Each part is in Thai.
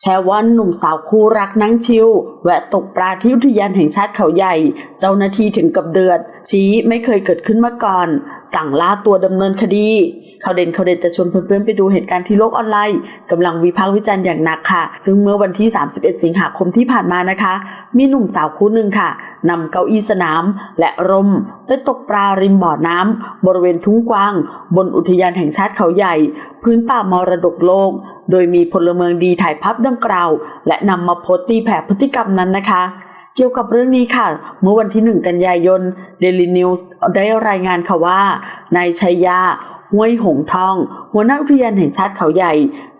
แชร์ว่าหนุ่มสาวคู่รักนั่งชิลแวะตกปลาที่อุทยานแห่งชาติเขาใหญ่ เจ้าหน้าที่ถึงกับเดือด ชี้ไม่เคยเกิดขึ้นมาก่อน สั่งล่าตัวดำเนินคดี ข่าวเด่นข่าวเด่นจะชวนเพื่อนๆไปดูเหตุการณ์ที่โลกออนไลน์กำลังวิพากษ์วิจารณ์อย่างหนักค่ะ ซึ่งเมื่อวันที่ 31 สิงหาคมที่ผ่านมานะคะ มีหนุ่มสาวคู่หนึ่งค่ะนำเก้าอี้สนามและร่มไปตกปลาริมบ่อน้ำบริเวณทุ่งกว้าง บนอุทยานแห่งชาติเขาใหญ่ พื้นป่ามรดกโลก โดยมีพลเมืองดีถ่ายภาพดังกล่าว และนำมาโพสต์ตีแผ่พฤติกรรมนั้นนะคะเกี่ยวกับเรื่องนี้ค่ะ เมื่อวันที่ 1 กันยายน Daily News ได้รายงานค่ะว่า นายชัยยา ห้วยหงทอง หัวหน้าอุทยานแห่งชาติเขาใหญ่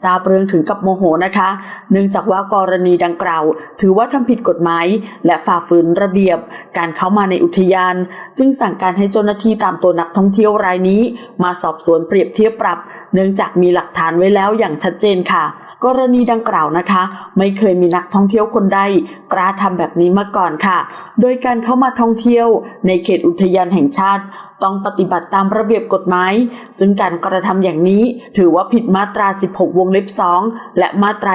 ทราบเรื่องถึงกับโมโหนะคะ เนื่องจากว่ากรณีดังกล่าว ถือว่าทำผิดกฎหมาย และฝ่าฝืนระเบียบ การเข้ามาในอุทยาน จึงสั่งการให้เจ้าหน้าที่ตามตัวนักท่องเที่ยวรายนี้ มาสอบสวนเปรียบเทียบปรับ เนื่องจากมีหลักฐานไว้แล้วอย่างชัดเจนค่ะ กรณีดังกล่าวนะคะ ไม่เคยมีนักท่องเที่ยวคนใดกล้าทำแบบนี้มาก่อนค่ะ โดยการเข้ามาท่องเที่ยวในเขตอุทยานแห่งชาติต้องปฏิบัติตามระเบียบกฎหมาย ซึ่งการกระทำอย่างนี้ถือว่าผิดมาตรา 16 วงเล็บ 2 และมาตรา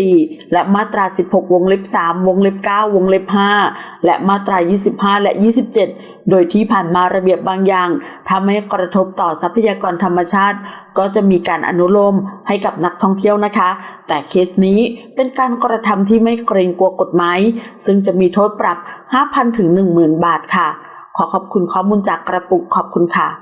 24 และมาตรา 16 วงเล็บ 3 วงเล็บ 9 วงเล็บ 5 และมาตรา 25 และ 27 โดยที่ผ่านมาระเบียบบางอย่างทำให้กระทบต่อทรัพยากรธรรมชาติ ก็จะมีการอนุโลมให้กับนักท่องเที่ยวนะคะ แต่เคสนี้เป็นการกระทำที่ไม่เกรงกลัวกฎหมาย ซึ่งจะมีโทษปรับ 5,000 ถึง 10,000 บาทค่ะ ขอขอบคุณข้อมูลจากกระปุกขอบคุณค่ะ